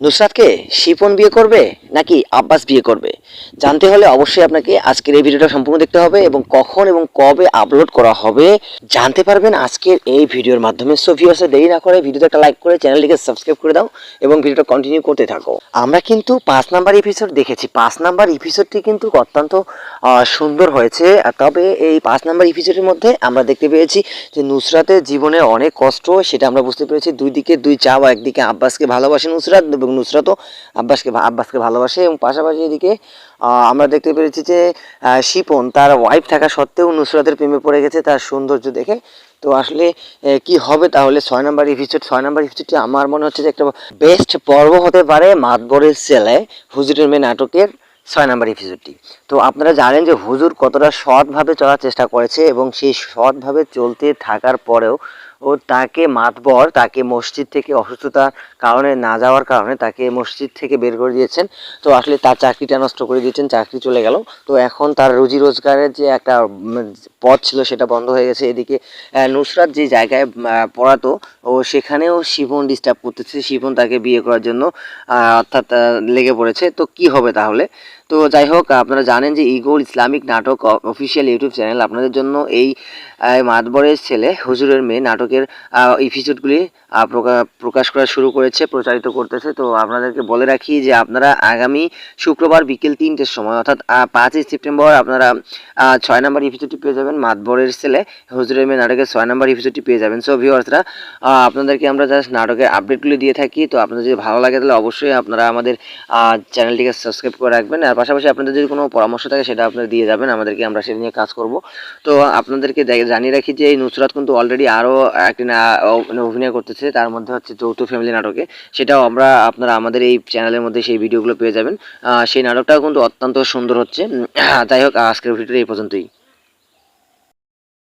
নুসরাতকে শিপন বিয়ে করবে নাকি আব্বাস বিয়ে করবে? জানতে হলে অবশ্যই আপনাকে আজকের এই ভিডিওটা সম্পূর্ণ দেখতে হবে এবং কখন এবং কবে আপলোড করা হবে জানতে পারবেন আজকের এই ভিডিওর মাধ্যমে। সো ভিউয়ার্সে দেরি না করে ভিডিওতে একটা লাইক করে চ্যানেলটিকে সাবস্ক্রাইব করে দাও এবং ভিডিওটা কন্টিনিউ করতে থাকো। আমরা কিন্তু পাঁচ নাম্বার এপিসোড দেখেছি। পাঁচ নাম্বার এপিসোডটি কিন্তু অত্যন্ত সুন্দর হয়েছে। তবে এই পাঁচ নাম্বার এপিসোডের মধ্যে আমরা দেখতে পেয়েছি যে নুসরাতের জীবনে অনেক কষ্ট, সেটা আমরা বুঝতে পেরেছি। দুই দিকে দুই চাওয়া, একদিকে আব্বাসকে ভালোবাসে নুসরাত এবং নুসরাতও আব্বাসকে আব্বাসকে ভালোবাসে এবং পাশাপাশি এদিকে আমরা দেখতে পেরেছি যে শিপন তার ওয়াইফ থাকা সত্ত্বেও নুসরাতের প্রেমে পড়ে গেছে তার সৌন্দর্য দেখে। তো আসলে কি হবে তাহলে ছয় নম্বর এপিসোড ছয় নম্বর এপিসোডটি আমার মনে হচ্ছে যে একটা বেস্ট পর্ব হতে পারে মাতবরের ছেলে হুজুরের মেয়ে নাটকের ছয় নম্বর এপিসোডটি তো আপনারা জানেন যে হুজুর কতটা সৎভাবে চলার চেষ্টা করেছে এবং সেই সৎভাবে চলতে থাকার পরেও ও তাকে মাতবর, তাকে মসজিদ থেকে অসুস্থতার কারণে না যাওয়ার কারণে তাকে মসজিদ থেকে বের করে দিয়েছেন। তো আসলে তার চাকরিটা নষ্ট করে দিয়েছেন, চাকরি চলে গেল। তো এখন তার রুজি রোজগারের যে একটা পথ ছিল সেটা বন্ধ হয়ে গেছে। এদিকে নুসরাত যে জায়গায় পড়াতো, ও সেখানেও শিবন ডিস্টার্ব করতেছে। শিবন তাকে বিয়ে করার জন্য অর্থাৎ লেগে পড়েছে। তো কি হবে তাহলে? তো যাই হোক আপনারা জানেন যে ইগোল ইসলামিক নাটক অফিসিয়াল ইউটিউব চ্যানেল আপনাদের জন্য এই মাতবরের ছেলে, হুজুরের মেয়ে নাটকের এপিসোডগুলি প্রকাশ করা শুরু করেছে, প্রচারিত করতেছে। তো আপনাদেরকে বলে রাখি যে আপনারা আগামী শুক্রবার বিকেল তিনটের সময়, অর্থাৎ পাঁচই সেপ্টেম্বর আপনারা ছয় নম্বর এপিসোডটি পেয়ে যাবেন, মাতবরের ছেলে, হুজুরের মেয়ে নাটকের ছয় নম্বর এপিসোডটি পেয়ে যাবেন। সো ভিউয়ার্সরা আপনাদেরকে আমরা জাস্ট নাটকের আপডেটগুলি দিয়ে থাকি। তো আপনাদের যদি ভালো লাগে, তাহলে অবশ্যই আপনারা আমাদের চ্যানেলটিকে সাবস্ক্রাইব করে রাখবেন। আর পাশাপাশি আপনাদের যদি কোনো পরামর্শ থাকে, সেটা আপনারা দিয়ে যাবেন। আমাদেরকে আমরা সেটা নিয়ে কাজ করব। তো আপনাদেরকে জানিয়ে রাখি যে এই নুসরাত কিন্তু অলরেডি আরও একটি মানে অভিনয় করতেছে। তার মধ্যে হচ্ছে যৌথ ফ্যামিলি নাটকে। সেটাও আমরা আপনারা আমাদের এই চ্যানেলের মধ্যে সেই ভিডিওগুলো পেয়ে যাবেন। সেই নাটকটাও কিন্তু অত্যন্ত সুন্দর হচ্ছে। যাই হোক, আজকের ভিডিওটা এই পর্যন্তই।